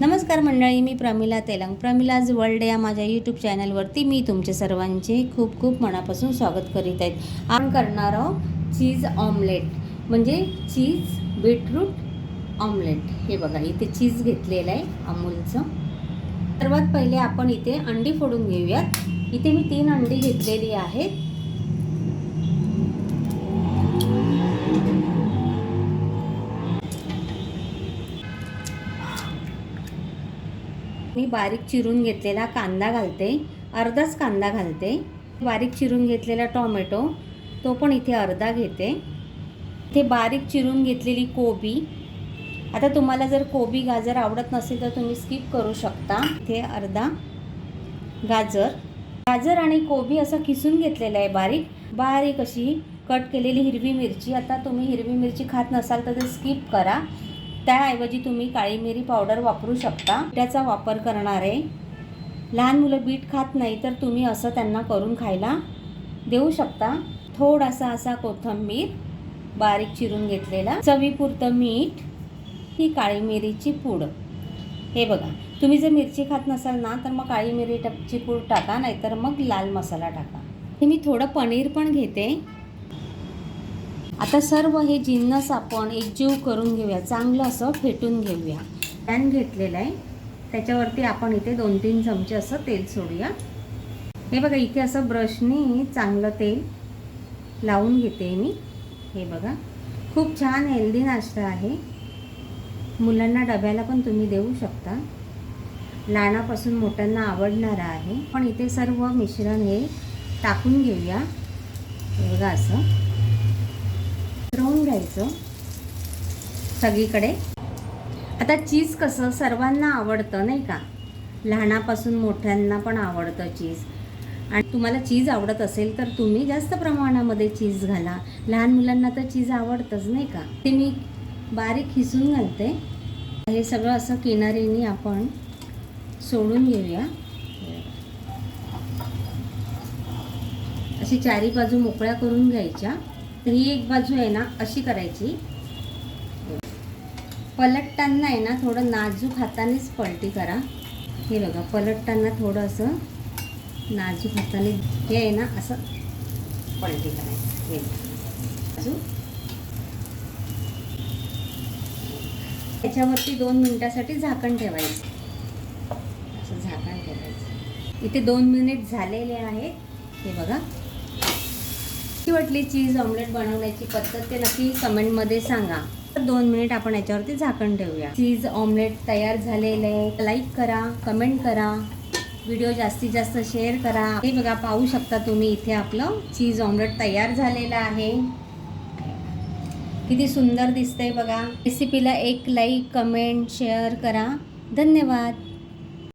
नमस्कार मंडळी मी प्रमिला तेलंग. प्रमिलाज वर्ल्ड या माझ्या यूट्यूब चॅनलवरती मी तुमचे सर्वांचे खूप खूप मनापासून स्वागत करीत आहेत आपण करणार आहोत चीज ऑमलेट म्हणजे चीज बीटरूट ऑमलेट. हे बघा इथे चीज घेतलेलं आहे अमूलचं. सर्वात पहिले आपण इथे अंडी फोडून घेऊयात. इथे मी तीन अंडी घेतलेली आहेत. मी बारीक चिरून घेतलेला कांदा घालते. अर्धाच कांदा घालते. बारीक चिरून घेतलेला टॉमॅटो तो पण इथे अर्धा घेते. इथे बारीक चिरून घेतलेली कोबी. आता तुम्हाला जर कोबी गाजर आवडत नसेल तर तुम्ही स्किप करू शकता. इथे अर्धा गाजर. गाजर आणि कोबी असं किसून घेतलेलं आहे बारीक. बारीक अशी कट केलेली हिरवी मिरची. आता तुम्ही हिरवी मिरची खात नसाल तर ते स्किप करा. त्याऐवजी तुम्ही काळी मिरी पावडर वापरू शकता. त्याचा वापर करणार आहे. लहान मुलं बीट खात नाही तर तुम्ही असं त्यांना करून खायला देऊ शकता. थोडासा असा कोथिंबीर बारीक चिरून घेतलेला. चवीपुरतं मीठ ही काळी मिरीची पूड. हे बघा तुम्ही जर मिरची खात नसाल ना तर मग काळी मिरी टपची पूड टाका नाहीतर मग लाल मसाला टाका. हे मी थोडं पनीर पण घेते. आता सर्व हे जिन्नस आपण एकजीव करून घेऊया. चांगलं असं फेटून घेऊया. पॅन घेतलेलं आहे. त्याच्यावरती आपण इथे दोन तीन चमचे असं तेल सोडूया. हे बघा इथे असं ब्रशने चांगलं तेल लावून घेते मी. हे बघा खूप छान हेल्दी नाश्ता आहे. मुलांना डब्याला पण तुम्ही देऊ शकता. लहानापासून मोठ्यांना आवडणारा आहे. पण इथे सर्व मिश्रण हे टाकून घेऊया. हे बघा असं. घ्यायचं. सगळीकडे. आता चीज कसं सर्वांना आवडतं नाही का? लहानापासून मोठ्यांना पण आवडतं चीज. आणि तुम्हाला चीज आवडत असेल तर तुम्ही जास्त प्रमाणामध्ये चीज घाला. लहान मुलांना तर चीज आवडतंच नाही का? ते मी बारीक खिसून घालते. हे सगळं असं किनारीने आपण सोडून घेऊया. अशी चारी बाजू मोकळ्या करून घ्यायच्या. तर ही एक बाजू आहे ना अशी करायची. पलटताना आहे ना थोडं नाजूक हातानेच पलटी करा. हे बघा पलटताना थोडं असं नाजूक हाताने हे आहे ना असं पलटी करायचं. हे बाजू. त्याच्यावरती दोन मिनिटासाठी झाकण ठेवायचं. असं झाकण ठेवायचं. इथे दोन मिनिट झालेले आहेत. हे बघा. कशी वाटली चीज ऑमलेट बनवण्याची पद्धत ते नक्की कमेंटमध्ये सांगा. तर दोन मिनिट आपण याच्यावरती झाकण ठेवूया. चीज ऑमलेट तयार झालेलं. आहे लाईक करा कमेंट करा. व्हिडिओ जास्तीत जास्त शेअर करा. हे बघा पाहू शकता तुम्ही इथे आपलं चीज ऑमलेट तयार झालेलं आहे. किती सुंदर दिसतंय बघा. रेसिपीला एक लाईक कमेंट शेअर करा. धन्यवाद.